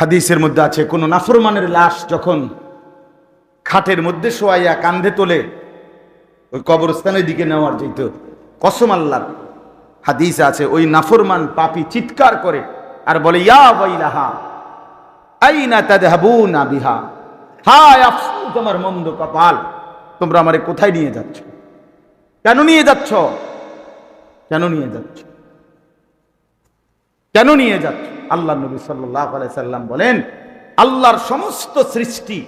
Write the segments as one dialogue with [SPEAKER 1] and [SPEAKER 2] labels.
[SPEAKER 1] হাদিসের মধ্যে আছে, কোন নাফরমানের লাশ যখন খাটের মধ্যে শোয়াইয়া কান্ধে তোলে, ওই কবরস্থানের দিকে নেওয়ার যেত কসম আল্লাহ হাদিস আছে, ওই নাফরমান পাপি চিৎকার করে আর বলে তাদহাবুনা বিহা? হায় তোমার মন্দ কপাল, তোমরা আমারে কোথায় নিয়ে যাচ্ছ? কেন নিয়ে যাচ্ছ? কেন নিয়ে যাচ্ছ? কেন নিয়ে যাচ্ছ? আল্লাহ নবী সাল্লাহ সাল্লাম বলেন, আল্লাহর সমস্ত সৃষ্টি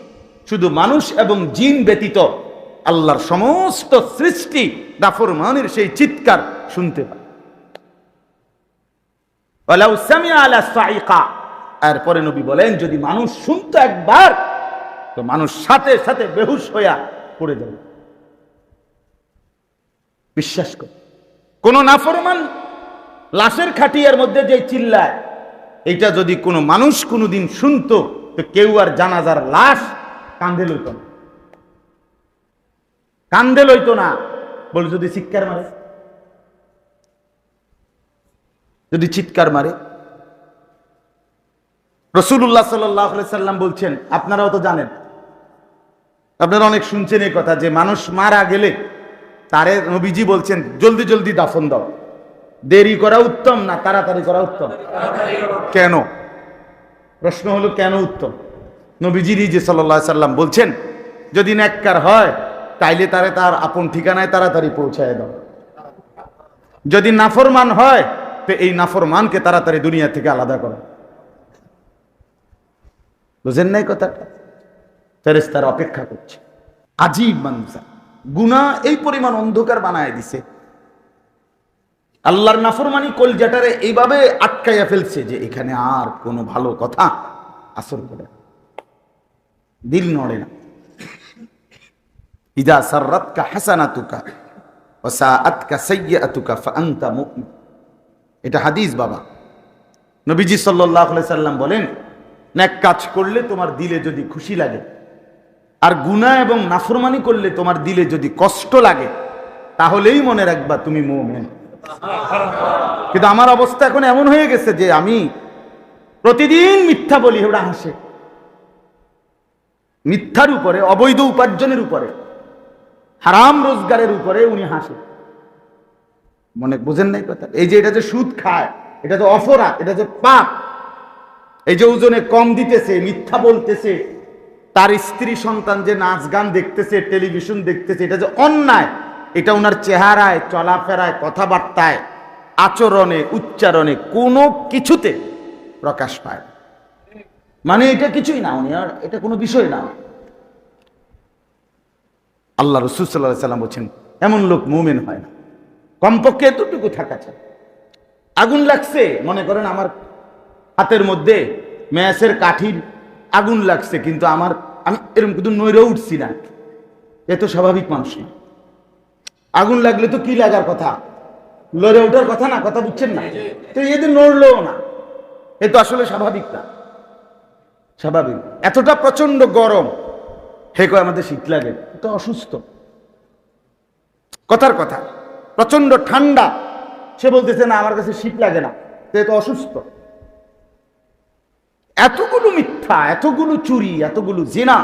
[SPEAKER 1] শুধু মানুষ এবং জিন ব্যতীত আল্লাহর সমস্ত সৃষ্টি দাফর মানের সেই চিৎকার শুনতে পায়। এরপরে নবী বলেন, যদি মানুষ শুনতো একবার, তো মানুষ সাথে সাথে বেহুশ হইয়া পড়ে যাবে। বিশ্বাস কর, কোন নাফরমান লাশের খাটিয়ার মধ্যে যে চিল্লায় এটা যদি কোনো মানুষ কোনোদিন শুনতো, তো কেউ আর জানাজার লাশ কান্দে লইত না। কান্দে লইত না। বল যদি চিৎকার মারে। যদি চিৎকার মারে। রসুল্লাহ সাল্লাম বলছেন, আপনারাও তো জানেন, আপনারা অনেক শুনছেন এই কথা যে মানুষ মারা গেলে তারে নবীজি বলছেন, জলদি জলদি দাফন দাও। দেরি করা উত্তম না তাড়াতাড়ি করা উত্তম? কেন? প্রশ্ন হলো, কেন উত্তম? নবীজিরই যে সাল্লাহ সাল্লাম বলছেন, যদি ন্যাক্কার হয়, তাইলে তারে তার আপন ঠিকানায় তাড়াতাড়ি পৌঁছায় দাও। যদি নাফরমান হয়, তো এই নাফরমানকে তাড়াতাড়ি দুনিয়া থেকে আলাদা করো। বুঝেন নাই কথাটা? ফেরেস্তার অপেক্ষা করছে। আজীব মানুষ গুণা এই পরিমাণ অন্ধকার বানায় দিছে। আল্লাহর নাফরমানি কলজাটারে এইভাবে আটকাইয়া ফেলছে যে এখানে আর কোনো ভালো কথা আসর করে দিল নড়ে না। ইদা সাররাতকা হাসানাতুকা ওয়া সাআতকা সাইয়্যাতুকা ফাআনতা মুমিন। এটা হাদিস, বাবা। নবীজি সাল্লাল্লাহু আলাইহি সাল্লাম বলেন, ন্যাক কাজ করলে তোমার দিলে যদি খুশি লাগে, আর গুনাহ এবং নাফরমানি করলে তোমার দিলে যদি কষ্ট লাগে, তাহলেই মনে রাখবা তুমি মুমিন। কিন্তু আমার অবস্থা এখন এমন হয়ে গেছে যে আমি প্রতিদিন মিথ্যা বলি ওরা হাসে। মিথ্যার উপরে, অবৈধ উপার্জনের উপরে, হারাম রোজগারের উপরে উনি হাসে। মনে, বুঝেন নাই কথা? এই যে এটা যে সুদ খায়, এটা যে অপরাধ, এটা যে পাপ, এই যে ওজনে কম দিতেছে, মিথ্যা বলতেছে, তার স্ত্রী সন্তান যে নাচ গান দেখতেছে, টেলিভিশন দেখতেছে, এটা যে অন্যায় এটা ওনার চেহারায়, চলাফেরায়, কথাবার্তায়, আচরণে, উচ্চারণে কোনো কিছুতে প্রকাশ পায় মানে এটা কিছুই না উনি, আর এটা কোনো বিষয় না। আল্লাহ রসুল সাল্লাম বলছেন, এমন লোক মুমেন হয় না। কমপক্ষে এতটুকু থাকা চাই। আগুন লাগছে, মনে করেন আমার হাতের মধ্যে ম্যাসের কাঠির আগুন লাগছে, কিন্তু আমার, আমি এরকম কিন্তু নইরে উঠছি না। এ তো স্বাভাবিক মানুষ না আগুন লাগলে তো কি লাগার কথা? লড়ে ওঠার কথা না, কথা বুঝছেন না? তো এদের নড়লো না, এ তো আসলে স্বাভাবিক না। স্বাভাবিক। এতটা প্রচণ্ড গরম। হে কয়, আমাদের শীত লাগে। তো অসুস্থ। কথার কথা। প্রচণ্ড ঠান্ডা। সে বলতেছে, না, আমার কাছে শীত লাগে না। এ তো অসুস্থ। এতগুলো মিথ্যা, এতগুলো চুরি, এতগুলো জেনা,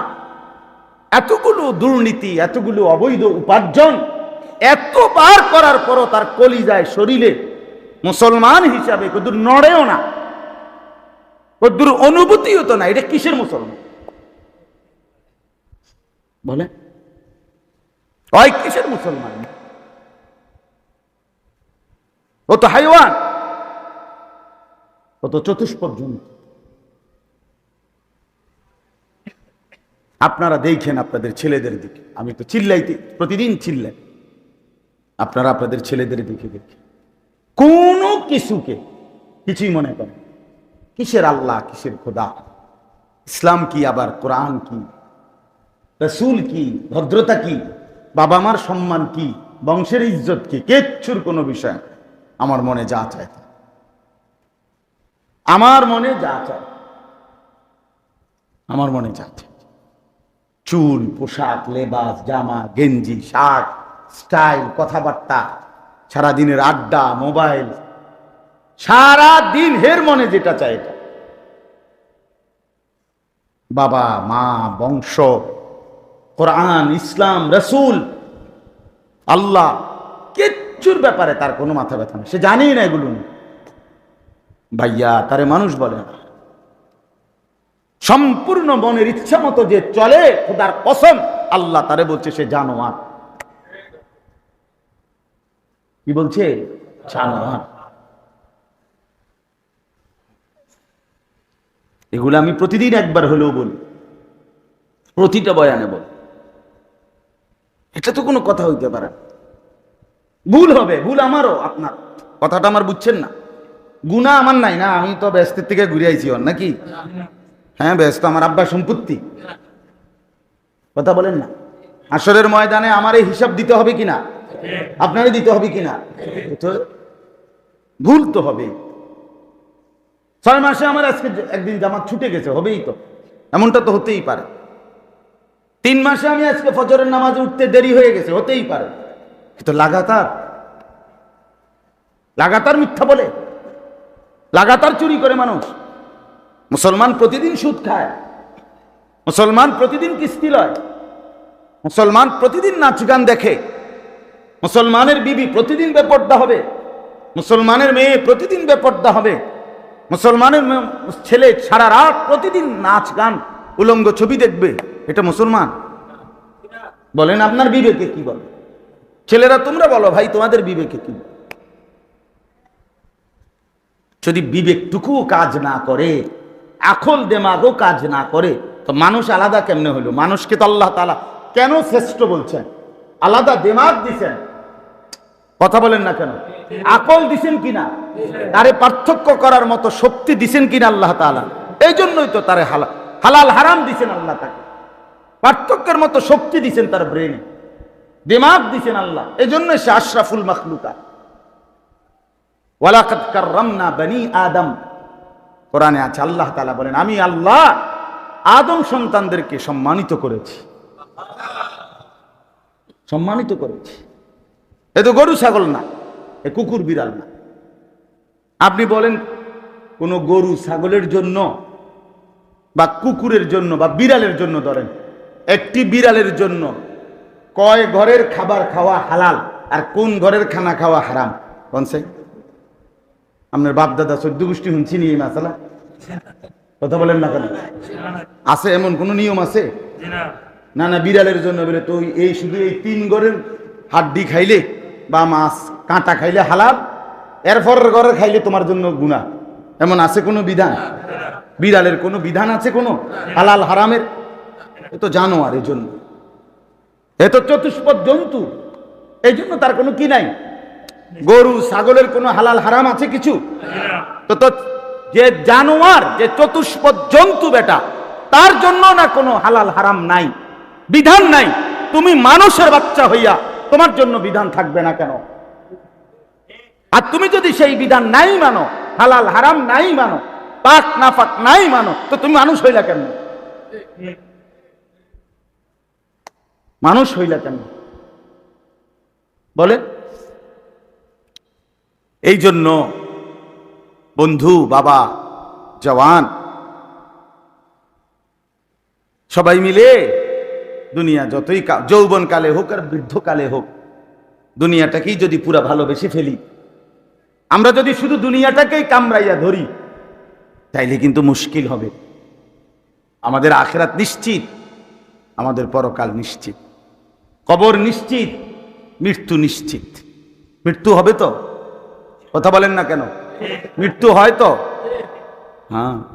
[SPEAKER 1] এতগুলো দুর্নীতি, এতগুলো অবৈধ উপার্জন এতবার করার পরও তার কলিজায় শরীরে মুসলমান হিসাবে কদূর নড়েও না, কদূর অনুভূতিও তো না, এটা কিসের মুসলমান? বলে? ওই কিসের মুসলমান? ও তো হাইওয়ান, ও তো চতুষ্পদ জন্তু আপনারা দেখেন আপনাদের ছেলেদের দিকে, আমি তো চিল্লাইতে, প্রতিদিন চিল্লাই। আপনারা আপনাদের ছেলেদের দিকে দেখেন কোনো কিছুকে কিছুই মনে করেন কিসের আল্লাহ, কিসের খোদা? ইসলাম কি আবার কোরআন কি? রসুল কি? ভদ্রতা কি? বাবা মার সম্মান কি? বংশের ইজ্জত কি? কেচ্ছুর কোনো বিষয় আমার মনে যা চায় আমার মনে যা চায় আমার মনে যা চায়। চুল, পোশাক, লেবাস, জামা, গেঞ্জি, শার্ট স্টাইল, কথাবার্তা, সারাদিনের আড্ডা, মোবাইল সারা দিন হের মনে যেটা চায় এটা। বাবা, মা, বংশ, কোরআন, ইসলাম, রসুল, আল্লাহ, কিচ্ছুর ব্যাপারে তার কোনো মাথা ব্যথা নেই। সে জানেই না এগুলো ভাইয়া, তারে মানুষ বলে না। সম্পূর্ণ মনের ইচ্ছা মতো যে চলে, খোদার কসম, আল্লাহ তারে বলছে সে জানোয়ার। কি বলছে? জানোয়ার এগুলো আমি প্রতিদিন একবার হলেও বলি। প্রতিটা বয়ানে বল। এটা তো কোনো কথা হইতে পারে ভুল হবে, ভুল আমারও, আপনার। কথাটা আমার বুঝছেন না। গুণা আমার নাই না, আমি তো ব্যস্তের থেকে ঘুরে আইছি ওর, নাকি? হ্যাঁ ব্যস্ত আমার আব্বা সম্পত্তি। কথা বলেন না। আসরের ময়দানে আমার এই হিসাব দিতে হবে কিনা? আপনারই দিতে হবে কিনা? ভুল তো হবে ছয় মাসে আমার আজকে একদিন জামাত ছুটে গেছে, হবেই তো। এমনটা তো হতেই পারে। তিন মাসে আমি আজকে ফজরের নামাজে উঠতে দেরি হয়ে গেছে, হতেই পারে। কিন্তু লাগাতার লাগাতার মিথ্যা বলে, লাগাতার চুরি করে মানুষ। মুসলমান প্রতিদিন সুদ খায়, মুসলমান প্রতিদিন কিস্তি লয়, মুসলমান প্রতিদিন নাচ গান দেখে। মুসলমানের বিবি প্রতিদিন বেপর্দা হবে। মুসলমানের মেয়ে প্রতিদিন বেপর্দা হবে। মুসলমানের ছেলে সারা রাত প্রতিদিন নাচ গান, উলঙ্গ ছবি দেখবে। এটা মুসলমান। বলেন, আপনার বিবেকে কি বলে? ছেলেরা, তোমরা বলো ভাই, তোমাদের বিবেকে কি? যদি বিবেকটুকুও কাজ না করে, এখন দেমাগও কাজ না করে, তো মানুষ আলাদা কেমনে হলো? মানুষকে তো আল্লাহ তালা কেন শ্রেষ্ঠ বলছেন? আলাদা দেমাগ দিছেন। কথা বলেন না কেন? আকল দিছেন কিনা? তারে পার্থক্য করার মতো শক্তি দিছেন কিনা আল্লাহ তাআলা? এই জন্যই তো তারে হালাল হালাল হারাম দিছেন আল্লাহ তাকে। পার্থক্যের মতো শক্তি দিছেন তার ব্রেনে দিমাগ দিছেন আল্লাহ। এই জন্য সে আশরাফুল মখলুকা। ওয়ালাকাদ কাররামনা বনি আদম। কোরআনে আছে, আল্লাহ তাআলা বলেন, আমি আল্লাহ আদম সন্তানদেরকে সম্মানিত করেছি। সম্মানিত করেছি। এ তো গরু ছাগল না এ কুকুর বিড়াল না। আপনি বলেন কোন গরু ছাগলের জন্য বা কুকুরের জন্য বা বিড়ালের জন্য ধরেন একটি বিড়ালের জন্য কয় ঘরের খাবার খাওয়া হালাল আর কোন ঘরের খানা খাওয়া হারাম? কোনসে আপনার বাপ দাদা চোদ্দ গোষ্ঠী শুনছি নিয়ে মাসালা? কথা বলেন না কেন? আছে এমন কোন নিয়ম আছে? না না বিড়ালের জন্য বলে তো এই শুধু এই তিন ঘরের হাড্ডি খাইলে বা মাছ, কাঁটা খাইলে হালাল, এরপর ঘরে খাইলে তোমার জন্য গুণা এমন আছে কোনো বিধান? বিড়ালের কোনো বিধান আছে কোনো? হালাল, হারামের? এ তো জানোয়ার জন্য এ তো চতুষ্পদ জন্তু। এই জন্য তার কোনো কি নাই? গরু, ছাগলের কোনো হালাল, হারাম আছে কিছু? তো তো যে জানোয়ার, যে চতুষ্পদ জন্তু বেটা, তার জন্য না কোনো হালাল, হারাম নাই? বিধান নাই। তুমি মানুষের বাচ্চা হইয়া তোমার জন্য বিধান থাকবে না কেন? আর তুমি যদি সেই বিধান নাই মানো, হালাল, হারাম নাই মানো, পাক, নাফাক নাই মানো, তো তুমি মানুষ হইলা কেন? মানুষ হইলা কেন? বলে এই জন্য বন্ধু, বাবা, জওয়ান, সবাই মিলে দুনিয়া যতই যৌবনকালে হোক আর বৃদ্ধকালে হোক, দুনিয়াটাকেই যদি পুরা ভালোবেসে ফেলি, আমরা যদি শুধু দুনিয়াটাকেই কামড়াইয়া ধরি, তাইলে কিন্তু মুশকিল হবে। আমাদের আখেরাত নিশ্চিত, আমাদের পরকাল নিশ্চিত। কবর নিশ্চিত, মৃত্যু নিশ্চিত। মৃত্যু হবে তো? কথা বলেন না কেন? মৃত্যু হয় তো? হ্যাঁ।